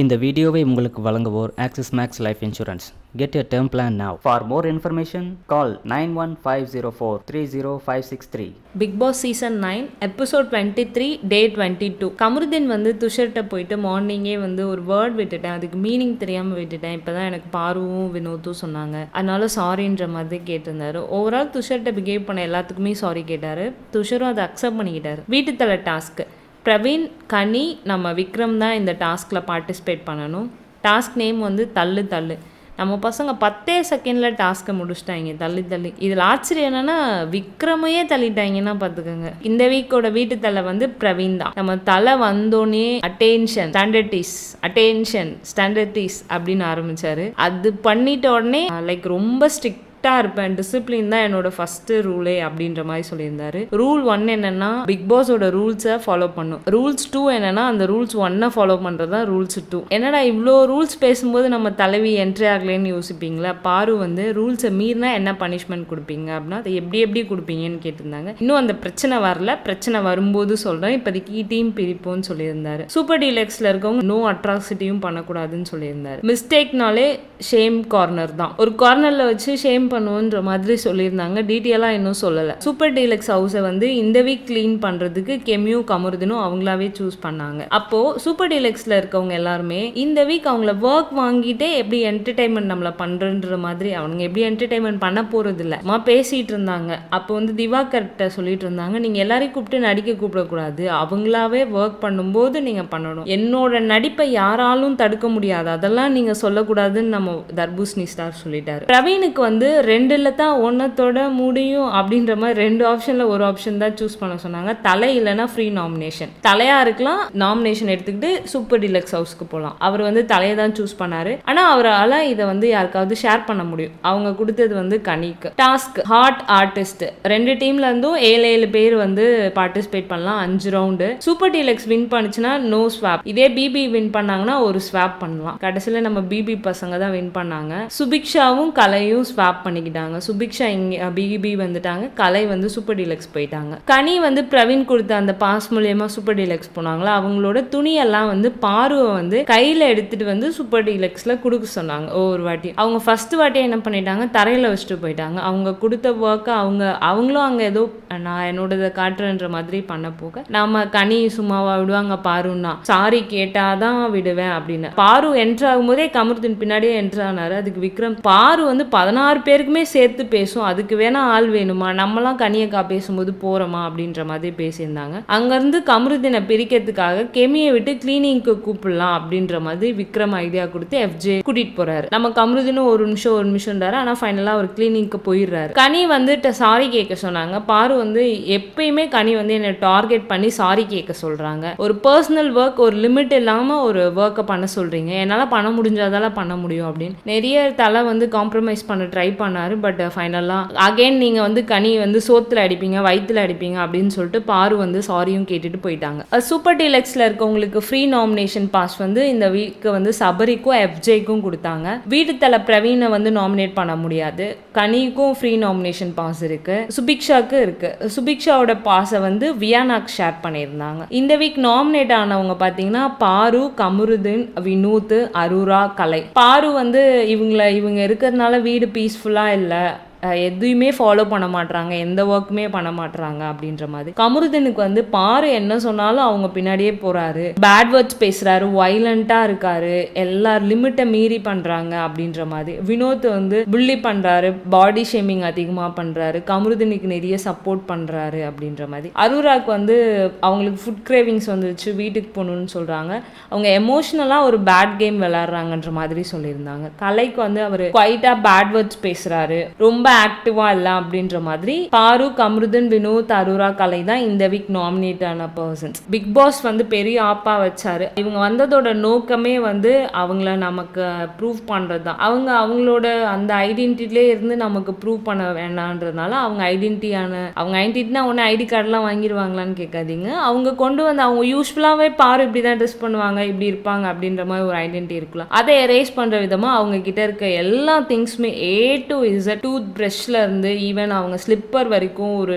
இந்த வீடியோவை உங்களுக்கு வழங்குவோர் Axis Max Life insurance get a term plan now for more information call nine one five zero four three zero five six three Bigg Boss season nine episode twenty three day twenty two Kamaruddin வந்து துஷர்கிட்ட போயிட்டு மார்னிங்கே வந்து ஒரு word விட்டுட்டேன். அதுக்கு meaning தெரியாமல் விட்டுட்டேன். இப்போ தான் எனக்கு பார்வும் வினோத்தும் சொன்னாங்க. அதனால சாரின்ற மாதிரி கேட்டிருந்தாரு. ஓவரால் துஷர்கிட்ட பிஹேவ் பண்ண எல்லாத்துக்குமே சாரி கேட்டார். துஷரும் அதை அக்செப்ட் பண்ணிக்கிட்டாரு. வீட்டுத்தலை டாஸ்க்கு பிரவீன் கனி நம்ம விக்ரம் தான் இந்த டாஸ்கில் பார்ட்டிசிபேட் பண்ணணும். டாஸ்க் நேம் வந்து தள்ளு தள்ளு. நம்ம பசங்க பத்தே செகண்டில் டாஸ்க்கை முடிச்சிட்டாங்க தள்ளி தள்ளி. இதில் ஆச்சரியம் என்னன்னா விக்ரமையே தள்ளிட்டாங்கன்னா பார்த்துக்கோங்க. இந்த வீக்கோட வீட்டு தலை வந்து பிரவீன் தான். நம்ம தலை வந்தோடனே அட்டென்ஷன் ஸ்டாண்டர்டிஸ் அட்டென்ஷன் ஸ்டாண்டர்டிஸ் அப்படின்னு ஆரம்பித்தார் அது பண்ணிட்ட உடனே லைக் ரொம்ப ஸ்ட்ரிக்ட் ஸ்ட்ரிக்டாக இருப்பேன். டிசிப்ளின் தான் என்னோட ஃபஸ்ட்டு ரூலே அப்படின்ற மாதிரி சொல்லியிருந்தாரு. ரூல் ஒன் என்னன்னா பிக் பாஸோட ரூல்ஸை ஃபாலோ பண்ணும். ரூல்ஸ் டூ என்னன்னா அந்த ரூல்ஸ் ஒன்னை ஃபாலோ பண்ணுறது தான் ரூல்ஸ் டூ என்னடா இவ்வளோ ரூல்ஸ் பேசும்போது நம்ம தலைவி என்ட்ரி ஆகலைன்னு யோசிப்பீங்களா? பாரு வந்து ரூல்ஸை மீறினா என்ன பனிஷ்மெண்ட் கொடுப்பீங்க அப்படின்னா அதை எப்படி எப்படி கொடுப்பீங்கன்னு கேட்டிருந்தாங்க. இன்னும் அந்த பிரச்சனை வரல. பிரச்சனை வரும்போது சொல்கிறேன் இப்போதைக்கு e டீம் பிரிப்போம்னு சொல்லியிருந்தாரு. சூப்பர் டீலக்ஸில் இருக்கவங்க நோ அட்ராசிட்டியும் பண்ணக்கூடாதுன்னு சொல்லியிருந்தாரு. மிஸ்டேக்னாலே ஷேம் கார்னர் தான். ஒரு கார்னரில் வச்சு ஷேம் பண்ணுவோன்ற மாதிரி சொல்லியிருந்தாங்க. டீட்டெயிலாக இன்னும் சொல்லலை. சூப்பர் டீலக்ஸ் ஹவுஸை வந்து இந்த வீக் க்ளீன் பண்ணுறதுக்கு கெமியூ கமருதுனும் அவங்களாவே சூஸ் பண்ணாங்க. அப்போது சூப்பர் டீலக்ஸில் இருக்கவங்க எல்லாருமே இந்த வீக் அவங்கள ஒர்க் வாங்கிட்டே எப்படி என்டர்டைன்மெண்ட் நம்மளை பண்ணுறன்ற மாதிரி அவங்க எப்படி என்டர்டைன்மெண்ட் பண்ண போகிறது இல்லை அம்மா பேசிகிட்டு இருந்தாங்க. அப்போ வந்து திவாகர்கிட்ட சொல்லிட்டு இருந்தாங்க. நீங்கள் எல்லாரையும் கூப்பிட்டு நடிக்க கூப்பிடக்கூடாது. அவங்களாவே ஒர்க் பண்ணும்போது நீங்கள் பண்ணணும். என்னோட நடிப்பை யாராலும் தடுக்க முடியாது. அதெல்லாம் நீங்கள் சொல்லக்கூடாதுன்னு நம்ம தர்பூசணி ஸ்டார் சொல்லிட்டாரு. பிரவீனுக்கு வந்து ரெண்டில் தான் ஒன்றத்தோட முடியும் அப்படின்ற மாதிரி ரெண்டு ஆப்ஷனில் ஒரு ஆப்ஷன் தான் சூஸ் பண்ண சொன்னாங்க. தலை இல்லைன்னா ஃப்ரீ நாமினேஷன் தலையாக இருக்கலாம் நாமினேஷன் எடுத்துக்கிட்டு சூப்பர் டிலக்ஸ் ஹவுஸ்க்கு போகலாம் அவர் வந்து தலையை தான் சூஸ் பண்ணார். ஆனால் அவரால் இதை வந்து யாருக்காவது ஷேர் பண்ண முடியும். அவங்க கொடுத்தது வந்து கனிக்கு. டாஸ்க் ஹார்ட் ஆர்டிஸ்ட் ரெண்டு டீம்ல இருந்தும் ஏழு ஏழு பேர் வந்து பார்ட்டிசிபேட் பண்ணலாம். அஞ்சு ரவுண்டு சூப்பர் டிலக்ஸ் வின் பண்ணுச்சுன்னா நோ ஸ்வாப் இதே பிபி வின் பண்ணாங்கன்னா ஒரு ஸ்வாப் பண்ணலாம். கடைசியில் நம்ம பிபி பசங்க தான் வின் பண்ணாங்க. சுபிக்ஷாவும் கலையும் ஸ்வாப் பண்ணிக்கிட்டாங்க. சுபிக்ஷா இங்கே பிபி வந்துட்டாங்க. கலை வந்து சூப்பர் டீலக்ஸ் போயிட்டாங்க. கனி வந்து பிரவீன் கொடுத்த அந்த பாஸ் மூலியமா சூப்பர் டீலக்ஸ் போனாங்களா? அவங்களோட துணியெல்லாம் வந்து பார்வை வந்து கையில் எடுத்துட்டு வந்து சூப்பர் டீலக்ஸில் கொடுக்க சொன்னாங்க. ஒவ்வொரு வாட்டி. அவங்க ஃபர்ஸ்ட் வாட்டி என்ன பண்ணிட்டாங்க? தரையில் வச்சுட்டு போயிட்டாங்க. அவங்க கொடுத்த ஒர்க்கை அவங்க அவங்களும் அங்கே ஏதோ நான் என்னோடதை காட்டுறேன்ற மாதிரி பண்ண போக நாம கனி சும்மாவா விடுவாங்க பாருன்னா. சாரி கேட்டாதான் விடுவேன் அப்படின்னு. பாரு என்ட்ரு ஆகும்போதே கமருத்தின் பின்னாடியே என்ட்ரு ஆனாரு. அதுக்கு விக்ரம் பாரு வந்து பதினாறு பேர் பேருக்குமே சேர்த்து பேசும். அதுக்கு வேணால் ஆள் வேணுமா? நம்மலாம் கனியக்கா பேசும்போது போகிறோமா அப்படின்ற மாதிரி பேசியிருந்தாங்க. அங்கேருந்து கமருதினை பிரிக்கிறதுக்காக கெமியை விட்டு கிளீனிங்க்கு கூப்பிடலாம் அப்படின்ற மாதிரி விக்ரம் ஐடியா கொடுத்து எஃப்ஜே கூட்டிகிட்டு போகிறாரு நம்ம கமருதினும் ஒரு நிமிஷம் ஒரு நிமிஷம்ன்றாரு. ஆனால் ஃபைனலாக அவர் கிளீனிங்க்கு போயிடுறாரு. கனி வந்துட்டு சாரி கேட்க சொன்னாங்க. பாரு வந்து எப்பயுமே கனி வந்து என்னை டார்கெட் பண்ணி சாரி கேட்க சொல்கிறாங்க ஒரு பர்சனல் ஒர்க் ஒரு லிமிட் இல்லாமல் ஒரு ஒர்க்கை பண்ண சொல்கிறீங்க என்னால் பண்ண முடிஞ்சாதால பண்ண முடியும் அப்படின்னு. நிறைய தலை வந்து காம்ப்ரமைஸ் பண்ண ட்ரை பண்ணார் பட் ஃபைனலாக அகைன் நீங்கள் வந்து கனி வந்து சோத்தில் அடிப்பீங்க வயிற்றுல அடிப்பீங்க அப்படின்னு சொல்லிட்டு பாரு வந்து சாரியும் கேட்டுட்டு போயிட்டாங்க. சூப்பர் டீலக்ஸில் இருக்கவங்களுக்கு ஃப்ரீ நாமினேஷன் பாஸ் வந்து இந்த வீக்கு வந்து சபரிக்கும் எஃப்ஜேக்கும் கொடுத்தாங்க. வீட்டு தலை பிரவீனை வந்து நாமினேட் பண்ண முடியாது. கனிக்கும் ஃப்ரீ நாமினேஷன் பாஸ் இருக்கு. சுபிக்ஷாக்கு இருக்கு. சுபிக்ஷாவோட பாஸை வந்து வியானாக் ஷேர் பண்ணியிருந்தாங்க. இந்த வீக் நாமினேட் ஆனவங்க பார்த்தீங்கன்னா பாரு கமருதீன் வினூத் அருரா கலை. பாரு வந்து இவங்கள இவங்க இருக்கிறதுனால வீடு பீஸ்ஃபுல்லாக இல்லை. எதையுமே ஃபாலோ பண்ண மாட்டுறாங்க எந்த ஒர்க்குமே பண்ண மாட்டுறாங்க அப்படின்ற மாதிரி. கமருதனுக்கு வந்து பாரு என்ன சொன்னாலும் அவங்க பின்னாடியே போறாரு. பேட் வேர்ட்ஸ் பேசுறாரு வைலண்டா இருக்காரு எல்லா லிமிட்டை மீறி பண்றாங்க அப்படின்ற மாதிரி. வினோத் வந்து புள்ளி பண்றாரு பாடி ஷேமிங் அதிகமா பண்றாரு கமருதனுக்கு நிறைய சப்போர்ட் பண்றாரு அப்படின்ற மாதிரி. அருராக்கு வந்து அவங்களுக்கு ஃபுட் கிரேவிங்ஸ் வந்துருச்சு வீட்டுக்கு போகணும்னு சொல்றாங்க. அவங்க எமோஷ்னலாக ஒரு பேட் கேம் விளாட்றாங்கன்ற மாதிரி சொல்லியிருந்தாங்க. கலைக்கு வந்து அவர் குவைட்டா பேட் வேர்ட்ஸ் பேசுறாரு. ரொம்ப ஆக்டிவா இல்ல அப்படின்ற மாதிரி பாரூக் அமிர்தன் வினோத் அருரா கலை தான் இந்த வீக் நாமினேட் ஆன பர்சன்ஸ் பிக் பாஸ் வந்து பெரிய ஆப்பா வச்சாரு. இவங்க வந்ததோட நோக்கமே வந்து அவங்கள நமக்கு ப்ரூவ் பண்ணுறது தான். அவங்க அவங்களோட அந்த ஐடென்டிட்டிலே இருந்து நமக்கு ப்ரூவ் பண்ண வேணான்றதுனால அவங்க ஐடென்டிட்டியான அவங்க ஐடென்டிட்டினா ஒன்று ஐடி கார்டெலாம் வாங்கிடுவாங்களான்னு கேட்காதீங்க. அவங்க கொண்டு வந்து அவங்க யூஸ்ஃபுல்லாகவே பாரு இப்படி தான் ட்ரெஸ் பண்ணுவாங்க இப்படி இருப்பாங்க அப்படின்ற மாதிரி ஒரு ஐடென்டிட்டி இருக்கலாம். அதை எரேஸ் பண்ணுற விதமாக அவங்க கிட்ட இருக்க எல்லா திங்ஸுமே ஏ டு இசட் டூத் ப்ரெஷ்லேருந்து ஈவன் அவங்க ஸ்லிப்பர் வரைக்கும் ஒரு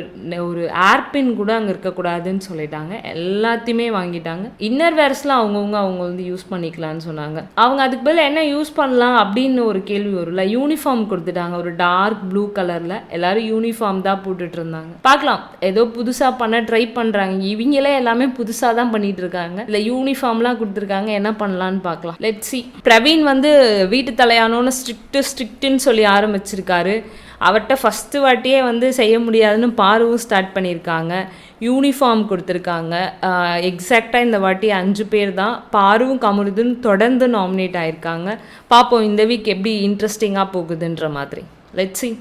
ஒரு ஏர்பின் கூட அங்கே இருக்கக்கூடாதுன்னு சொல்லிட்டாங்க. எல்லாத்தையுமே வாங்கிட்டாங்க. இன்னர் வேர்ஸ்லாம் அவங்கவுங்க அவங்க வந்து யூஸ் பண்ணிக்கலாம்னு சொன்னாங்க. அவங்க அதுக்கு பதில் என்ன யூஸ் பண்ணலாம் அப்படின்னு ஒரு கேள்வி வரும்ல. யூனிஃபார்ம் கொடுத்துட்டாங்க. ஒரு டார்க் ப்ளூ கலரில் எல்லாரும் யூனிஃபார்ம் தான் போட்டுட்டு இருந்தாங்க. பார்க்கலாம். ஏதோ புதுசாக பண்ண ட்ரை பண்ணுறாங்க இவங்களே எல்லாமே புதுசாக தான் பண்ணிட்டு இருக்காங்க. இல்லை யூனிஃபார்ம்லாம் கொடுத்துருக்காங்க. என்ன பண்ணலான்னு பார்க்கலாம். லெட் சி பிரவீன் வந்து வீட்டு தலையானோன்னு ஸ்ட்ரிக்ட்டு ஸ்ட்ரிக்ட்டுன்னு சொல்லி ஆரம்பிச்சிருக்காரு. அவர்கிட்ட ஃபஸ்ட்டு வாட்டியே வந்து செய்ய முடியாதுன்னு பார்வும் ஸ்டார்ட் பண்ணியிருக்காங்க. யூனிஃபார்ம் கொடுத்துருக்காங்க. எக்ஸாக்டாக இந்த வாட்டி அஞ்சு பேர் தான். பாருவும் கமருதுன்னு தொடர்ந்து நாமினேட் ஆகியிருக்காங்க பார்ப்போம் இந்த வீக் எப்படி இன்ட்ரெஸ்டிங்காக போகுதுன்ற மாதிரி. லெட்ஸி